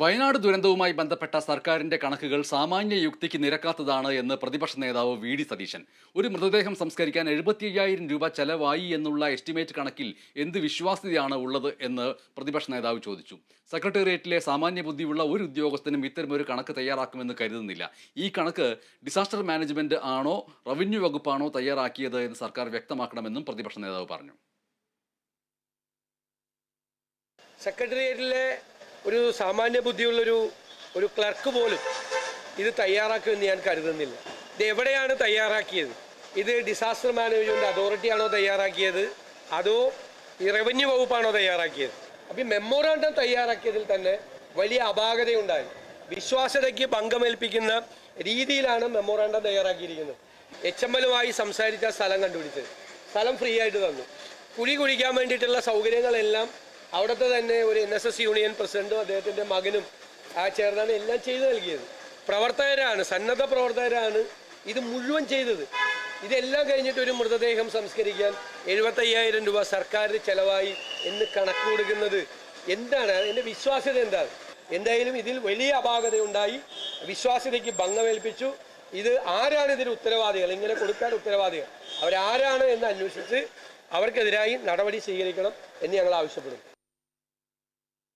വയനാട് ദുരന്തവുമായി ബന്ധപ്പെട്ട സർക്കാരിന്റെ കണക്കുകൾ സാമാന്യ യുക്തിക്ക് നിരക്കാത്തതാണ് എന്ന് പ്രതിപക്ഷ നേതാവ് വി ഡി സതീശൻ. ഒരു മൃതദേഹം സംസ്കരിക്കാൻ എഴുപത്തി അയ്യായിരം രൂപ ചെലവായി എന്നുള്ള എസ്റ്റിമേറ്റ് കണക്കിൽ എന്ത് വിശ്വാസ്യതയാണ് ഉള്ളത് എന്ന് പ്രതിപക്ഷ നേതാവ് ചോദിച്ചു. സെക്രട്ടേറിയറ്റിലെ സാമാന്യ ബുദ്ധിയുള്ള ഒരു ഉദ്യോഗസ്ഥനും ഇത്തരമൊരു കണക്ക് തയ്യാറാക്കുമെന്ന് കരുതുന്നില്ല. ഈ കണക്ക് ഡിസാസ്റ്റർ മാനേജ്മെന്റ് ആണോ റവന്യൂ വകുപ്പാണോ തയ്യാറാക്കിയത് എന്ന് സർക്കാർ വ്യക്തമാക്കണമെന്നും പ്രതിപക്ഷ നേതാവ് പറഞ്ഞു. സെക്രട്ടേറിയറ്റിലെ ഒരു സാമാന്യ ബുദ്ധിയുള്ളൊരു ഒരു ക്ലർക്ക് പോലും ഇത് തയ്യാറാക്കുമെന്ന് ഞാൻ കരുതുന്നില്ല. ഇത് എവിടെയാണ് തയ്യാറാക്കിയത്? ഇത് ഡിസാസ്റ്റർ മാനേജ്മെന്റ് അതോറിറ്റിയാണോ തയ്യാറാക്കിയത്? അതോ ഈ റവന്യൂ വകുപ്പാണോ തയ്യാറാക്കിയത്? അപ്പം മെമ്മോറാണ്ടം തയ്യാറാക്കിയതിൽ തന്നെ വലിയ അപാകതയുണ്ടായി. വിശ്വാസ്യതയ്ക്ക് പങ്കമേൽപ്പിക്കുന്ന രീതിയിലാണ് മെമ്മോറാണ്ടം തയ്യാറാക്കിയിരിക്കുന്നത്. എച്ച് എം എല്ലുമായി സംസാരിച്ച സ്ഥലം കണ്ടുപിടിച്ചത്. സ്ഥലം ഫ്രീ ആയിട്ട് തന്നു. കുഴി കുഴിക്കാൻ വേണ്ടിയിട്ടുള്ള സൗകര്യങ്ങളെല്ലാം അവിടുത്തെ തന്നെ ഒരു എൻ എസ് എസ് യൂണിയൻ പ്രസിഡന്റും അദ്ദേഹത്തിന്റെ മകനും ആ ചേർന്നാണ് എല്ലാം ചെയ്തു നൽകിയത്. പ്രവർത്തകരാണ് സന്നദ്ധ പ്രവർത്തകരാണ് ഇത് മുഴുവൻ ചെയ്തത്. ഇതെല്ലാം കഴിഞ്ഞിട്ട് ഒരു മൃതദേഹം സംസ്കരിക്കാൻ എഴുപത്തയ്യായിരം രൂപ സർക്കാരിന് ചെലവായി എന്ന് കണക്ക് കൊടുക്കുന്നത് എന്താണ്? എന്റെ വിശ്വാസ്യത എന്താണ്? എന്തായാലും ഇതിൽ വലിയ അപാകതയുണ്ടായി. വിശ്വാസ്യതയ്ക്ക് ഭംഗമേൽപ്പിച്ചു. ഇത് ആരാണ് ഇതിന് ഉത്തരവാദികൾ? ഇങ്ങനെ കൊടുക്കാൻ ഉത്തരവാദികൾ. അവരാരാണ് എന്ന് അന്വേഷിച്ച് അവർക്കെതിരായി നടപടി സ്വീകരിക്കണം എന്ന് ഞങ്ങൾ ആവശ്യപ്പെടുന്നു.